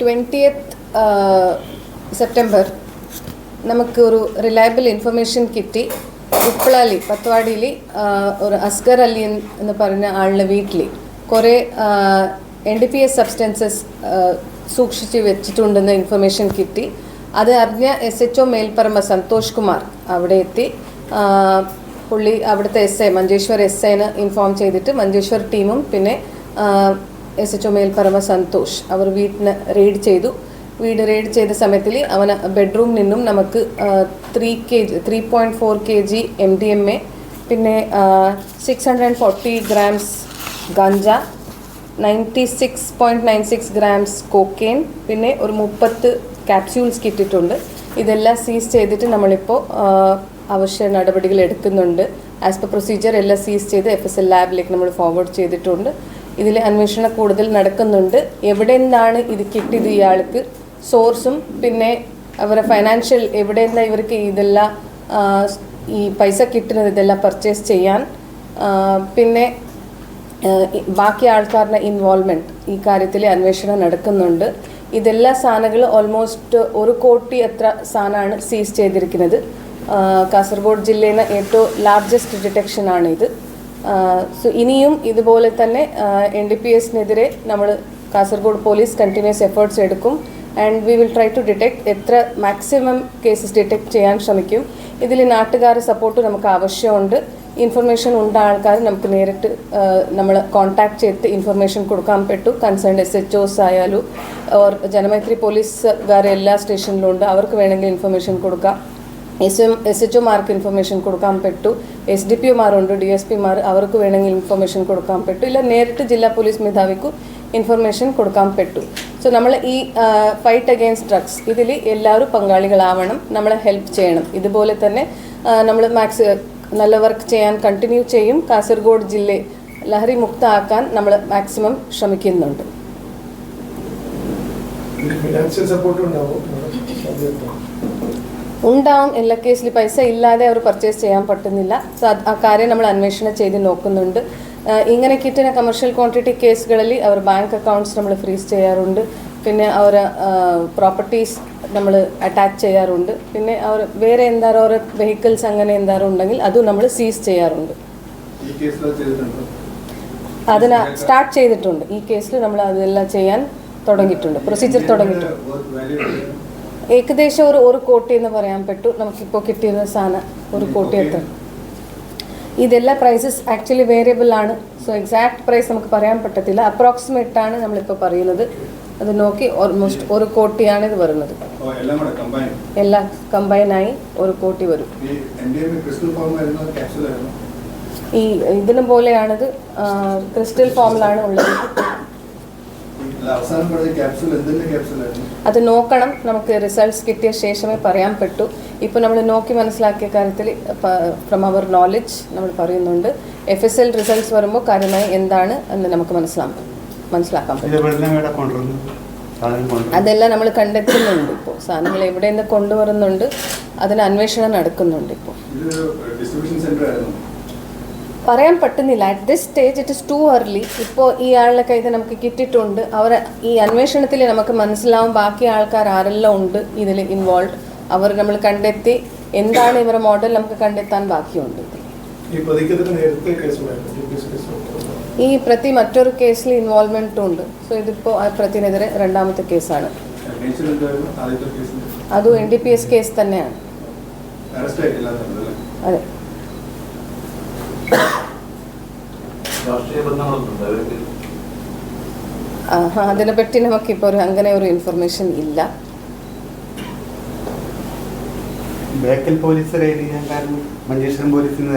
Twentieth September നമുക്ക് ഒരു reliable information കിട്ടി. ഉപ്പളാലി പത്വാടിയിൽ ഒരു അസ്ഗർ അലി എന്ന് പറഞ്ഞ ആളുടെ വീട്ടിൽ കുറേ N D P S substances സൂക്ഷിച്ച് വെച്ചിട്ടുണ്ടെന്ന് ഇൻഫർമേഷൻ കിട്ടി. അത് അറിഞ്ഞ S H O Melparamba Santhosh Kumar അവിടെ എത്തി. പുള്ളി അവിടുത്തെ എസ് ഐ മഞ്ചേശ്വർ എസ് ഐന് ഇൻഫോം ചെയ്തിട്ട് മഞ്ചേശ്വർ ടീമും പിന്നെ S H O Melparamba Santhosh. അവർ വീട്ടിന് റെയ്ഡ് ചെയ്തു. വീട് റെയ്ഡ് ചെയ്ത സമയത്തിൽ അവൻ ബെഡ്റൂം നിന്നും നമുക്ക് three K G three point four K G M D M A പിന്നെ six hundred and forty grams ganja ninety six point nine six grams cocaine പിന്നെ ഒരു മുപ്പത്ത് ക്യാപ്സ്യൂൾസ് കിട്ടിയിട്ടുണ്ട്. ഇതെല്ലാം സീസ് ചെയ്തിട്ട് നമ്മളിപ്പോൾ ആവശ്യ നടപടികൾ എടുക്കുന്നുണ്ട്. ആസ് പെർ പ്രൊസീജിയർ എല്ലാം സീസ് ചെയ്ത് എഫ് എസ് എൽ ലാബിലേക്ക് നമ്മൾ ഫോർവേഡ് ചെയ്തിട്ടുണ്ട്. ഇതിൽ അന്വേഷണം കൂടുതൽ നടക്കുന്നുണ്ട്. എവിടെ നിന്നാണ് ഇത് കിട്ടിയത് ഇയാൾക്ക്? സോഴ്സും പിന്നെ അവരുടെ ഫൈനാൻഷ്യൽ എവിടെ നിന്നാണ് ഇവർക്ക് ഇതെല്ലാം ഈ പൈസ കിട്ടുന്നത് ഇതെല്ലാം പർച്ചേസ് ചെയ്യാൻ. പിന്നെ ബാക്കി ആൾക്കാരുടെ ഇൻവോൾവ്മെന്റ് ഈ കാര്യത്തിൽ അന്വേഷണം നടക്കുന്നുണ്ട്. ഇതെല്ലാ സാധനങ്ങളും ഓൾമോസ്റ്റ് ഒരു കോടി എത്ര സാധനമാണ് സീസ് ചെയ്തിരിക്കുന്നത്. കാസർഗോഡ് ജില്ലയിലെ ഏറ്റവും ലാർജസ്റ്റ് ഡിറ്റക്ഷൻ ആണ് ഇത്. സോ ഇനിയും ഇതുപോലെ തന്നെ എൻ ഡി പി എസിനെതിരെ നമ്മൾ കാസർഗോഡ് പോലീസ് കണ്ടിന്യൂസ് എഫേർട്സ് എടുക്കും. And we will try to detect എത്ര മാക്സിമം കേസസ് ഡിറ്റക്ട് ചെയ്യാൻ ശ്രമിക്കും. ഇതിൽ നാട്ടുകാരുടെ സപ്പോർട്ട് നമുക്ക് ആവശ്യമുണ്ട്. ഇൻഫർമേഷൻ ഉണ്ട ആൾക്കാർ നമുക്ക് നേരിട്ട് നമ്മൾ കോൺടാക്ട് ചെയ്ത് ഇൻഫർമേഷൻ കൊടുക്കാൻ പറ്റൂ. കൺസേൺഡ് എസ് എച്ച് ഒസ് ആയാലും ഓർ ജനമൈത്രി പോലീസുകാർ എല്ലാ സ്റ്റേഷനിലും ഉണ്ട്. അവർക്ക് വേണമെങ്കിൽ ഇൻഫർമേഷൻ കൊടുക്കാം. എസ് എം എസ് എച്ച് ഒമാർക്ക് ഇൻഫർമേഷൻ കൊടുക്കാൻ പറ്റൂ എസ് ഡി പി ഒമാരുണ്ട് ഡി എസ് പിമാർ അവർക്ക് വേണമെങ്കിൽ ഇൻഫർമേഷൻ കൊടുക്കാൻ പറ്റൂ ഇല്ല നേരിട്ട് ജില്ലാ പോലീസ് മേധാവിക്കും ഇൻഫർമേഷൻ കൊടുക്കാൻ പറ്റൂ സോ നമ്മൾ ഈ ഫൈറ്റ് അഗെയിൻസ്റ്റ് ഡ്രഗ്സ് ഇതിൽ എല്ലാവരും പങ്കാളികളാവണം. നമ്മളെ ഹെൽപ്പ് ചെയ്യണം. ഇതുപോലെ തന്നെ നമ്മൾ മാക്സ് നല്ല വർക്ക് ചെയ്യാൻ കണ്ടിന്യൂ ചെയ്യും. കാസർഗോഡ് ജില്ലയെ ലഹരി മുക്തമാക്കാൻ നമ്മൾ മാക്സിമം ശ്രമിക്കുന്നുണ്ട്. ഫിനാൻഷ്യൽ സപ്പോർട്ട് ഉണ്ടാവും. ഉണ്ടാവും. എല്ലാ കേസിൽ പൈസ ഇല്ലാതെ അവർ പർച്ചേസ് ചെയ്യാൻ പറ്റുന്നില്ല. സോ ആ കാര്യം നമ്മൾ അന്വേഷണം ചെയ്ത് നോക്കുന്നുണ്ട്. ഇങ്ങനെ കിട്ടുന്ന കമേഴ്ഷ്യൽ ക്വാണ്ടിറ്റി കേസുകളിൽ അവർ ബാങ്ക് അക്കൗണ്ട്സ് നമ്മൾ ഫ്രീസ് ചെയ്യാറുണ്ട്. പിന്നെ അവർ പ്രോപ്പർട്ടീസ് നമ്മൾ അറ്റാച്ച് ചെയ്യാറുണ്ട്. പിന്നെ അവർ വേറെ എന്താറോ ഓരോ വെഹിക്കിൾസ് അങ്ങനെ എന്താറോ ഉണ്ടെങ്കിൽ അതും നമ്മൾ സീസ് ചെയ്യാറുണ്ട്. അതിന് സ്റ്റാർട്ട് ചെയ്തിട്ടുണ്ട്. ഈ കേസിൽ നമ്മൾ അതെല്ലാം ചെയ്യാൻ തുടങ്ങിയിട്ടുണ്ട്. പ്രൊസീജിയർ തുടങ്ങിയിട്ടുണ്ട്. ഏകദേശം ഒരു ഒരു കോട്ടി എന്ന് പറയാൻ പറ്റൂ. നമുക്കിപ്പോൾ കിട്ടിയിരുന്ന സാധനം ഒരു കോട്ടി എത്ര? ഇതെല്ലാം പ്രൈസസ് ആക്ച്വലി വേരിയബിൾ ആണ്. സോ എക്സാക്ട് പ്രൈസ് നമുക്ക് പറയാൻ പറ്റത്തില്ല. അപ്രോക്സിമേറ്റ് ആണ് നമ്മളിപ്പോൾ പറയുന്നത്. അത് നോക്കി ഓൾമോസ്റ്റ് ഒരു കോട്ടിയാണ് ഇത് വരുന്നത്. എല്ലാം കമ്പൈനായി ഒരു കോട്ടി വരും. ഈ ഇതിന് പോലെയാണിത്. ക്രിസ്റ്റൽ ഫോമിലാണ് ഉള്ളത്. അത് നോക്കണം. നമുക്ക് റിസൾട്ട്സ് കിട്ടിയ ശേഷമേ പറയാൻ പറ്റൂ. ഇപ്പോൾ നമ്മൾ നോക്കി മനസ്സിലാക്കിയ കാര്യത്തിൽ ഫ്രം അവർ നോളജ് നമ്മൾ പറയുന്നുണ്ട്. എഫ് എസ് എൽ റിസൾട്ട്സ് വരുമ്പോൾ കാര്യമായി എന്താണ് എന്ന് നമുക്ക് മനസ്സിലാക്കാം മനസ്സിലാക്കാൻ പറ്റും അതെല്ലാം നമ്മൾ കണ്ടെത്തുന്നുണ്ട് ഇപ്പോൾ സാധനങ്ങൾ എവിടെ നിന്ന് കൊണ്ടുവരുന്നുണ്ട്. അതിന് അന്വേഷണം നടക്കുന്നുണ്ട് ഇപ്പോൾ പറയാൻ പറ്റുന്നില്ല. At this stage it is too early. ഇപ്പോൾ ഈ ആളുടെ കയ്യിൽ നമുക്ക് കിട്ടിയിട്ടുണ്ട്. അവർ ഈ അന്വേഷണത്തിൽ നമുക്ക് മനസ്സിലാവും ബാക്കി ആൾക്കാർ ആരെല്ലാം ഉണ്ട് ഇതിൽ ഇൻവോൾവ് അവർ നമ്മൾ കണ്ടെത്തി എന്താണ് ഇവരുടെ മോഡൽ നമുക്ക് കണ്ടെത്താൻ ബാക്കിയുണ്ട്. ഈ പ്രതി മറ്റൊരു കേസിൽ ഇൻവോൾവ്മെന്റ് ഉണ്ട്. സോ ഇതിപ്പോ ആ പ്രതിനെതിരെ രണ്ടാമത്തെ കേസാണ്. അതും N D P S case തന്നെയാണ്. അതെ. അതിനെപ്പറ്റി നമുക്കിപ്പോൾ ഒരു അങ്ങനെ ഒരു ഇൻഫർമേഷൻ ഇല്ല. ബേക്കൽ പോലീസ് റെയ്ഡ് ചെയ്യാൻ കാരണം മഞ്ചേശ്വരം പോലീസിന്.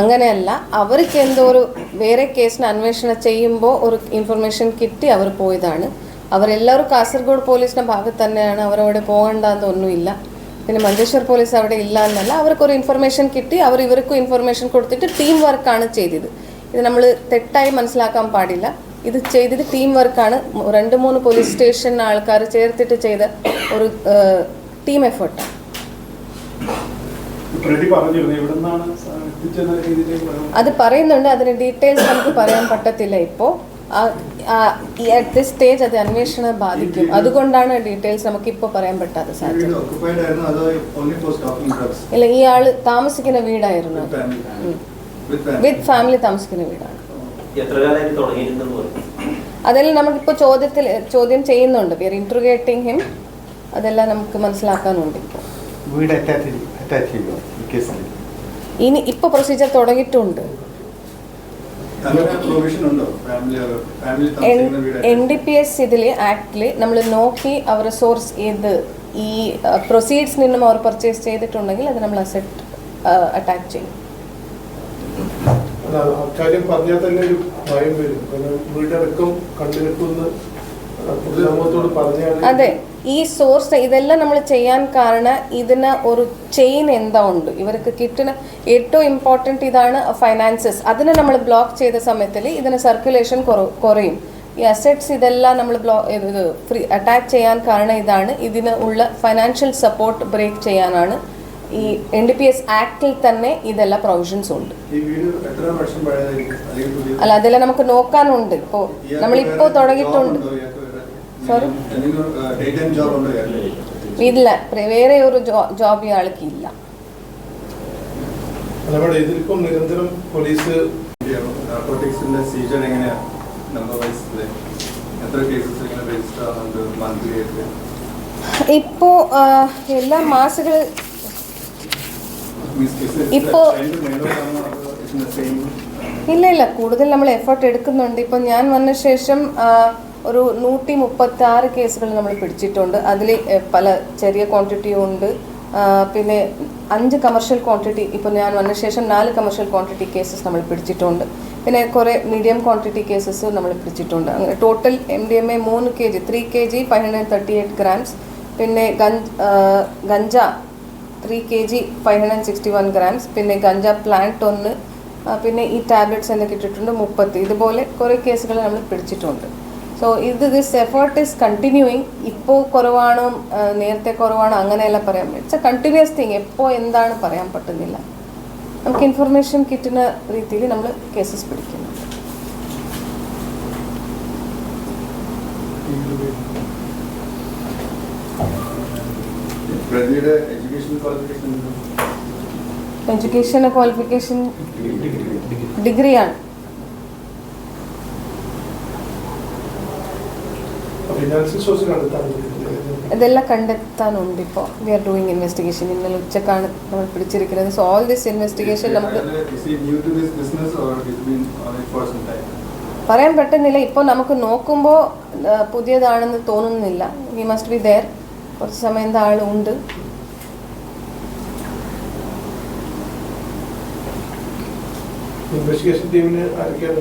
അങ്ങനെയല്ല അവർക്ക് എന്തോ ഒരു വേറെ കേസിന് അന്വേഷണം ചെയ്യുമ്പോൾ ഒരു ഇൻഫർമേഷൻ കിട്ടി അവർ പോയതാണ്. അവരെല്ലാവരും കാസർഗോഡ് പോലീസിന്റെ ഭാഗത്ത് തന്നെയാണ് അവരവിടെ പോകണ്ടെന്നൊന്നുമില്ല പിന്നെ മഞ്ചേശ്വർ പോലീസ് അവിടെ ഇല്ല എന്നല്ല അവർക്കൊരു ഇൻഫർമേഷൻ കിട്ടി അവർ ഇവർക്കും ഇൻഫർമേഷൻ കൊടുത്തിട്ട് ടീം വർക്കാണ് ചെയ്തത്. ഇത് നമ്മൾ തെറ്റായി മനസ്സിലാക്കാൻ പാടില്ല. ഇത് ചെയ്തത് ടീം വർക്കാണ് രണ്ട് മൂന്ന് പോലീസ് സ്റ്റേഷൻ ആൾക്കാർ ചേർത്തിട്ട് ചെയ്ത ഒരു ടീം എഫേർട്ടാണ് രീതിയിലേക്ക് അത് പറയുന്നുണ്ട്. അതിന് ഡീറ്റെയിൽസ് നമുക്ക് പറയാൻ പറ്റത്തില്ല ഇപ്പോൾ അറ്റ് ദിസ് സ്റ്റേജ് അത് അന്വേഷണം ബാധിക്കും. അതുകൊണ്ടാണ് ഡീറ്റെയിൽസ് നമുക്ക് ഇപ്പോൾ പറയാൻ പറ്റാത്ത സാഹചര്യം ഇല്ല ഈ ആൾ താമസിക്കുന്ന വീടായിരുന്നു? വിത്ത് ഫാമിലി താമസിക്കുന്ന വീടാണ്. അതെല്ലാം നമുക്കിപ്പോൾ ചോദ്യത്തിൽ ചോദ്യം ചെയ്യുന്നുണ്ട്. വി ആർ ഇൻട്രുഗേറ്റിംഗ് ഹിം അതെല്ലാം നമുക്ക് മനസ്സിലാക്കാനുണ്ട് ഇപ്പോൾ വീട് അറ്റാച്ച് ചെയ്യുമോ കേസിൽ ഇനി ഇപ്പോൾ പ്രൊസീജിയർ തുടങ്ങിയിട്ടുണ്ട് അങ്ങനെ പ്രൊവിഷൻ ഉണ്ടോ ഫാമിലി ഫാമിലി താമസിക്കുന്ന വീട് എൻ ഡി പി എസ് ഇതിൽ ആക്ടിൽ നമ്മൾ നോക്കി അവർ സോഴ്സ് ഏത് ഈ പ്രൊസീഡ്സ് നിന്നും അവർ പർച്ചേസ് ചെയ്തിട്ടുണ്ടെങ്കിൽ അത് നമ്മൾ അസെറ്റ് അറ്റാക്ക് ചെയ്യും. പറഞ്ഞാൽ തന്നെ ഒരു ഭയം വരും. കാരണം വീടടക്കം കണ്ടുനിൽക്കുന്ന പൊതുസമൂഹത്തോട് പറഞ്ഞാൽ അതെ. ഈ സോഴ്സ് ഇതെല്ലാം നമ്മൾ ചെയ്യാൻ കാരണം ഇതിന് ഒരു ചെയിൻ എന്താ ഉണ്ട്? ഇവർക്ക് കിട്ടുന്ന ഏറ്റവും ഇമ്പോർട്ടന്റ് ഇതാണ് ഫൈനാൻസസ് അതിനെ നമ്മൾ ബ്ലോക്ക് ചെയ്ത സമയത്തിൽ ഇതിന് സർക്കുലേഷൻ കുറയും. ഈ അസറ്റ്സ് ഇതെല്ലാം നമ്മൾ ബ്ലോ ഇത് ഫ്രീ അറ്റാക്ക് ചെയ്യാൻ കാരണം ഇതാണ്. ഇതിന് ഉള്ള ഫൈനാൻഷ്യൽ സപ്പോർട്ട് ബ്രേക്ക് ചെയ്യാനാണ്. ഈ എൻ ഡി പി എസ് ആക്ടിൽ തന്നെ ഇതെല്ലാം പ്രൊവിഷൻസ് ഉണ്ട്. അല്ല അതെല്ലാം നമുക്ക് നോക്കാനുണ്ട്. ഇപ്പോൾ നമ്മളിപ്പോൾ തുടങ്ങിയിട്ടുണ്ട്. പ്ര- വേറെ ഒരു ജോബ് ഇയാൾക്ക് ഇല്ല. ഇതിലിപ്പം നിരന്തരം പോലീസ് സീസൺ എങ്ങനെയാ? നമ്പർ വൈസ് എത്ര കേസസ് രജിസ്റ്റർ ആവുന്നുണ്ട് മന്ത്ലി ആയിട്ട്? ഇപ്പോ എല്ലാ മാസങ്ങൾ ഇപ്പോ- സെയിം ഇല്ല ഇല്ല. കൂടുതൽ നമ്മൾ എഫേർട്ട് എടുക്കുന്നുണ്ട്. ഇപ്പൊ ഞാൻ വന്ന ശേഷം ഒരു നൂറ്റി മുപ്പത്തി ആറ് കേസുകൾ നമ്മൾ പിടിച്ചിട്ടുണ്ട്. അതിൽ പല ചെറിയ ക്വാണ്ടിറ്റിയും ഉണ്ട്. പിന്നെ അഞ്ച് കമർഷ്യൽ ക്വാണ്ടിറ്റി ഇപ്പോൾ ഞാൻ വന്ന ശേഷം നാല് കമർഷ്യൽ ക്വാണ്ടിറ്റി കേസസ് നമ്മൾ പിടിച്ചിട്ടുണ്ട്. പിന്നെ കുറേ മീഡിയം ക്വാണ്ടിറ്റി കേസസ് നമ്മൾ പിടിച്ചിട്ടുണ്ട്. അങ്ങനെ total M D M A മൂന്ന് K G three K G five hundred thirty eight grams പിന്നെ ganja ganja three K G five hundred sixty one grams പിന്നെ ഗഞ്ച പ്ലാന്റ് ഒന്ന്. പിന്നെ ഈ ടാബ്ലറ്റ്സ് എന്നൊക്കെ ഇട്ടിട്ടുണ്ട് മുപ്പത്തി. ഇതുപോലെ കുറേ കേസുകൾ നമ്മൾ പിടിച്ചിട്ടുണ്ട്. സോ ഇത് ദിസ് എഫേർട്ട് ഇസ് കണ്ടിന്യൂയിങ് ഇപ്പോൾ കുറവാണോ? നേരത്തെ കുറവാണോ? അങ്ങനെയല്ല പറയാൻ ഇറ്റ്സ് എ കണ്ടിന്യൂസ് തിങ് എപ്പോൾ എന്താണ് പറയാൻ പറ്റുന്നില്ല. നമുക്ക് ഇൻഫർമേഷൻ കിട്ടുന്ന രീതിയിൽ നമ്മൾ കേസസ് പിടിക്കുന്നു. പ്രതിയുടെ എഡ്യൂക്കേഷൻ ക്വാളിഫിക്കേഷൻ എഡ്യൂക്കേഷൻ ക്വാളിഫിക്കേഷൻ ഡിഗ്രിയാണ് ഫിനാൻഷ്യൽ സോഴ്സ് കണ്ടെത്താൻ ഇതെല്ലാം കണ്ടെത്താനുണ്ട് ഇപ്പോൾ. വി ആർ ഡൂയിങ് ഇൻവെസ്റ്റിഗേഷൻ ഇന്നലെ ഉച്ചക്കാണ് നമ്മൾ പിടിച്ചിരിക്കുന്നത്. സോ ഓൾ ദിസ് ഇൻവെസ്റ്റിഗേഷൻ നമുക്ക് പറയാൻ പറ്റുന്നില്ല. ഇപ്പോൾ നമുക്ക് നോക്കുമ്പോൾ പുതിയതാണെന്ന് തോന്നുന്നില്ല. വി മസ്റ്റ് ബി ദയർ കുറച്ച് സമയം എന്താ ആളുണ്ട് ഇൻവെസ്റ്റിഗേഷൻ ടീമിന് ആരൊക്കെയാണ്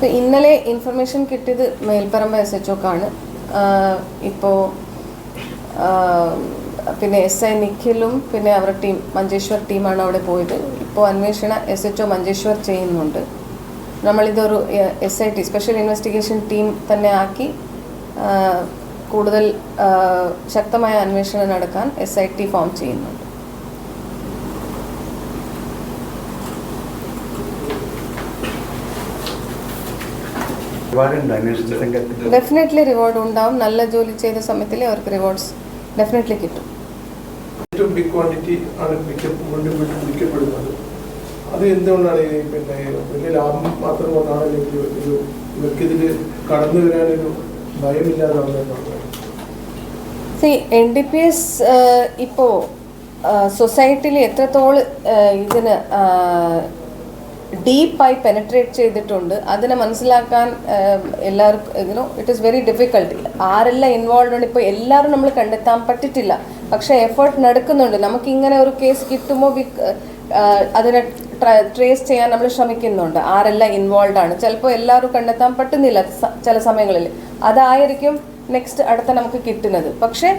ഇപ്പൊ ഇന്നലെ ഇൻഫർമേഷൻ കിട്ടിയത് മേൽപ്പറമ്പ് എസ് എച്ച് ഒക്കാണ് ഇപ്പോൾ പിന്നെ എസ് ഐ നിഖിലും പിന്നെ അവരുടെ ടീം മഞ്ചേശ്വർ ടീമാണ് അവിടെ പോയത്. ഇപ്പോൾ അന്വേഷണ എസ് എച്ച് ഒ മഞ്ചേശ്വർ ചെയ്യുന്നുണ്ട്. നമ്മളിതൊരു S I T special investigation team തന്നെ ആക്കി കൂടുതൽ ശക്തമായ അന്വേഷണം നടക്കാൻ എസ് ഐ ടി ഫോം ചെയ്യുന്നുണ്ട്. ഡെഫിനറ്റ്ലി റിവാർഡ് ഉണ്ടാവും. നല്ല ജോലി ചെയ്ത സമയത്തിൽ അവർക്ക് റിവാർഡ്സ് ഡെഫിനറ്റ്ലി കിട്ടും. ഏറ്റവും ബിഗ് ക്വാണ്ടിറ്റി ആണ് അത് എന്തുകൊണ്ടാണ് പിന്നെ വലിയ ലാഭം മാത്രം കൊണ്ടാണ് അല്ലെങ്കിൽ ഒരു ഇവർക്കിതിൽ കടന്നു വരാനൊരു ഭയമില്ലാതാവുന്നതാണ് C N D P S ഇപ്പോൾ സൊസൈറ്റിയിൽ എത്രത്തോളം ഇതിന് ഡീപ്പായി പെനട്രേറ്റ് ചെയ്തിട്ടുണ്ട്. അതിനെ മനസ്സിലാക്കാൻ എല്ലാവർക്കും ഇതിനോ ഇറ്റ് ഈസ് വെരി ഡിഫിക്കൾട്ട് ആരെല്ലാം ഇൻവോൾവ് ആണ് ഇപ്പോൾ എല്ലാവരും നമ്മൾ കണ്ടെത്താൻ പറ്റിയിട്ടില്ല പക്ഷേ എഫേർട്ട് നടക്കുന്നുണ്ട്. നമുക്ക് ഇങ്ങനെ ഒരു കേസ് കിട്ടുമ്പോൾ അതിനെ ട്രേസ് ചെയ്യാൻ നമ്മൾ ശ്രമിക്കുന്നുണ്ട്. ആരെല്ലാം ഇൻവോൾവ് ആണ്. ചിലപ്പോൾ എല്ലാവരും കണ്ടെത്താൻ പറ്റുന്നില്ല ചില സമയങ്ങളിൽ. അതായിരിക്കും നെക്സ്റ്റ് അടുത്ത നമുക്ക് കിട്ടുന്നത്. പക്ഷേ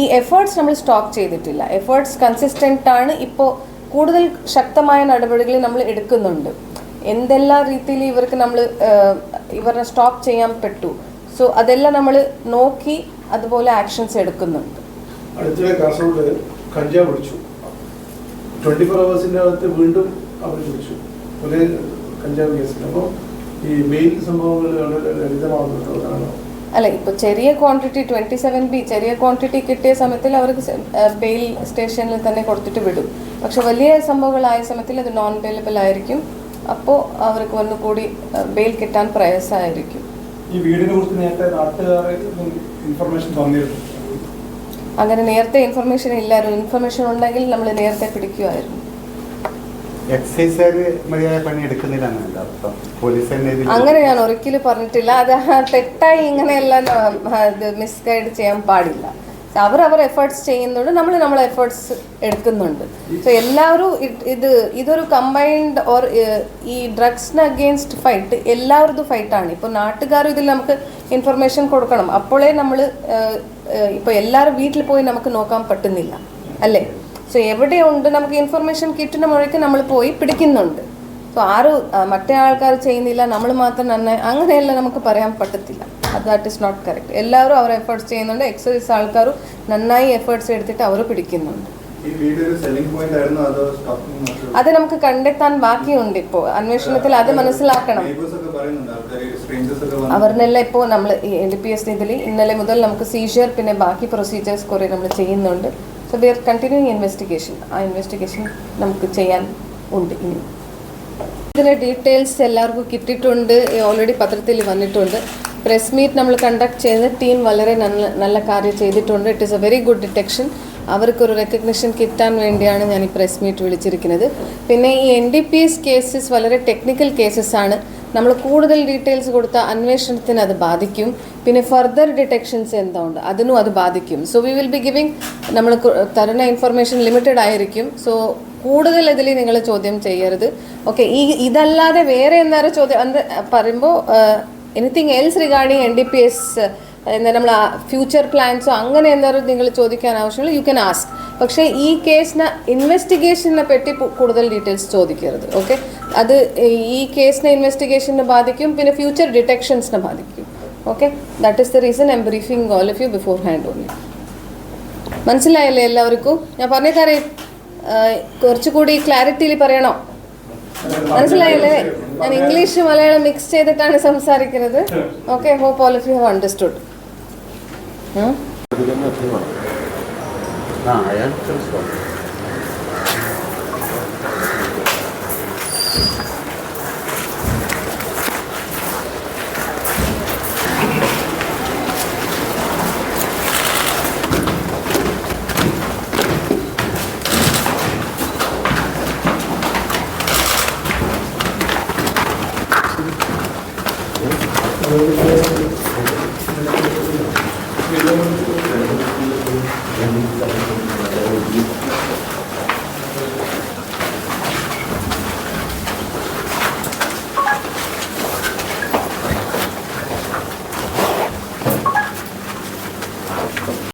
ഈ എഫേർട്സ് നമ്മൾ സ്റ്റോപ്പ് ചെയ്തിട്ടില്ല. എഫേർട്സ് കൺസിസ്റ്റന്റ് ആണ്. ഇപ്പോൾ കൂടുതൽ ശക്തമായ നടപടികൾ നമ്മൾ എടുക്കുന്നുണ്ട്. എന്തെല്ലാം രീതിയിൽ ഇവർക്ക് നമ്മൾ ഇവരെ സ്റ്റോപ്പ് ചെയ്യാൻ പറ്റൂ സോ അതെല്ലാം നമ്മൾ നോക്കി അതുപോലെ ആക്ഷൻസ് എടുക്കുന്നുണ്ട്. അടുത്തിടെ കാസർഗോഡ് കഞ്ചാവ് പിടിച്ചു. ട്വന്റി ഫോർ അവേഴ്സിന്റെ അകത്ത് വീണ്ടും അവർ പിടിച്ചു. ഒരു കഞ്ചാവ് കേസിൽ. അപ്പോൾ ഈ മെയിൻ സംഭവങ്ങൾ വളരെ ലളിതമാകുന്നുള്ളതാണ് അല്ല ഇപ്പോൾ ചെറിയ ക്വാണ്ടിറ്റി ട്വന്റി സെവൻ ബി ചെറിയ ക്വാണ്ടിറ്റി കിട്ടിയ സമയത്തിൽ അവർക്ക് ബെയിൽ സ്റ്റേഷനിൽ തന്നെ കൊടുത്തിട്ട് വിടും. പക്ഷെ വലിയ സംഭവങ്ങളായ സമയത്തിൽ അത് നോൺ ബെയിലബിൾ ആയിരിക്കും. അപ്പോൾ അവർക്ക് ഒന്നുകൂടി ബെയിൽ കിട്ടാൻ പ്രയാസമായിരിക്കും. ഈ വീടിനെ കുറിച്ച് നേരത്തെ ഇൻഫർമേഷൻ തന്നിരുന്നു. അങ്ങനെ നേരത്തെ ഇൻഫർമേഷൻ ഇല്ലായിരുന്നു. ഇൻഫർമേഷൻ ഉണ്ടെങ്കിൽ നമ്മൾ നേരത്തെ പിടിക്കുമായിരുന്നു. പണി പോലീസ് അങ്ങനെ ഞാൻ ഒരിക്കലും പറഞ്ഞിട്ടില്ല. അത് തെറ്റായി ഇങ്ങനെയെല്ലാം ഇത് മിസ്ഗൈഡ് ചെയ്യാൻ പാടില്ല. അവർ അവർ എഫേർട്സ് ചെയ്യുന്നുണ്ട്. നമ്മൾ നമ്മളെ എഫേർട്സ് എടുക്കുന്നുണ്ട്. സോ എല്ലാവരും ഇത്- ഇത് ഇതൊരു കമ്പൈൻഡ് ഓർ ഈ ഡ്രഗ്സിന് അഗെയിൻസ്റ്റ് ഫൈറ്റ് എല്ലാവരും ഫൈറ്റാണ് ഇപ്പോൾ നാട്ടുകാരും ഇതിൽ നമുക്ക് ഇൻഫർമേഷൻ കൊടുക്കണം. അപ്പോഴേ നമ്മൾ ഇപ്പോൾ എല്ലാവരും വീട്ടിൽ പോയി നമുക്ക് നോക്കാൻ പറ്റുന്നില്ല. അല്ലേ? സോ എവിടെയുണ്ട് നമുക്ക് ഇൻഫർമേഷൻ കിട്ടുന്ന മുഴയ്ക്ക് നമ്മൾ പോയി പിടിക്കുന്നുണ്ട്. സോ ആരും മറ്റേ ആൾക്കാർ ചെയ്യുന്നില്ല നമ്മൾ മാത്രം തന്നെ അങ്ങനെയല്ല നമുക്ക് പറയാൻ പറ്റത്തില്ല. അത് ദാറ്റ് ഇസ് നോട്ട് കറക്റ്റ് എല്ലാവരും അവർ എഫേർട്സ് ചെയ്യുന്നുണ്ട്. എക്സസൈസ് ആൾക്കാരും നന്നായി എഫേർട്സ് എടുത്തിട്ട് അവർ പിടിക്കുന്നുണ്ട്. അതോ നമുക്ക് കണ്ടെത്താൻ ബാക്കിയുണ്ട് ഇപ്പോൾ അന്വേഷണത്തിൽ അത് മനസ്സിലാക്കണം. അവരിനെല്ലാം ഇപ്പോൾ നമ്മൾ എൽ പി എസ് ഇതിൽ ഇന്നലെ മുതൽ നമുക്ക് സീഷ്യർ പിന്നെ ബാക്കി പ്രൊസീജിയേഴ്സ് കുറേ നമ്മൾ ചെയ്യുന്നുണ്ട്. So we are continuing investigation ആ ഇൻവെസ്റ്റിഗേഷൻ നമുക്ക് ചെയ്യാൻ ഉണ്ട് ഇനി. ഇതിന്റെ ഡീറ്റെയിൽസ് എല്ലാവർക്കും കിട്ടിയിട്ടുണ്ട്. ഓൾറെഡി പത്രത്തിൽ വന്നിട്ടുണ്ട്. പ്രസ് മീറ്റ് നമ്മൾ കണ്ടക്ട് ചെയ്ത് ടീം വളരെ നല്ല നല്ല കാര്യം ചെയ്തിട്ടുണ്ട്. It is a very good detection അവർക്കൊരു റെക്കഗ്നിഷൻ കിട്ടാൻ വേണ്ടിയാണ് ഞാൻ ഈ പ്രസ് മീറ്റ് വിളിച്ചിരിക്കുന്നത്. പിന്നെ ഈ N D P S cases വളരെ ടെക്നിക്കൽ കേസസ് ആണ്. നമ്മൾ കൂടുതൽ ഡീറ്റെയിൽസ് കൊടുത്ത അന്വേഷണത്തിന് അത് ബാധിക്കും. പിന്നെ ഫർദർ ഡിറ്റക്ഷൻസ് എന്താ ഉണ്ട് അതിനും അത് ബാധിക്കും. So we will be giving നമ്മൾ തരുന്ന ഇൻഫർമേഷൻ ലിമിറ്റഡ് ആയിരിക്കും. സോ കൂടുതൽ ഇതിൽ നിങ്ങൾ ചോദ്യം ചെയ്യരുത്. ഓക്കെ ഈ ഇതല്ലാതെ വേറെ എന്താ ചോദ്യം? പറയുമ്പോൾ anything else regarding N D P S എന്താ നമ്മൾ ഫ്യൂച്ചർ പ്ലാൻസോ അങ്ങനെ എന്തായാലും നിങ്ങൾ ചോദിക്കാൻ ആവശ്യമുള്ള യു ക്യാൻ ആസ്ക് പക്ഷേ ഈ കേസിന് ഇൻവെസ്റ്റിഗേഷനെ പറ്റി കൂടുതൽ ഡീറ്റെയിൽസ് ചോദിക്കരുത് ഓക്കെ അത് ഈ കേസിനെ ഇൻവെസ്റ്റിഗേഷനെ ബാധിക്കും പിന്നെ ഫ്യൂച്ചർ ഡിറ്റക്ഷൻസിനെ ബാധിക്കും okay that is the reason I'm briefing all of you beforehand only മനസ്സിലായല്ലേ എല്ലാവർക്കും? ഞാൻ പറഞ്ഞ കുറച്ചുകൂടി ക്ലാരിറ്റിയിൽ പറയണോ? മനസ്സിലായല്ലേ? ഞാൻ ഇംഗ്ലീഷ് മലയാളം മിക്സ് ചെയ്തിട്ടാണ് സംസാരിക്കുന്നത്. Okay hope all of you have understood ആ Obrigado.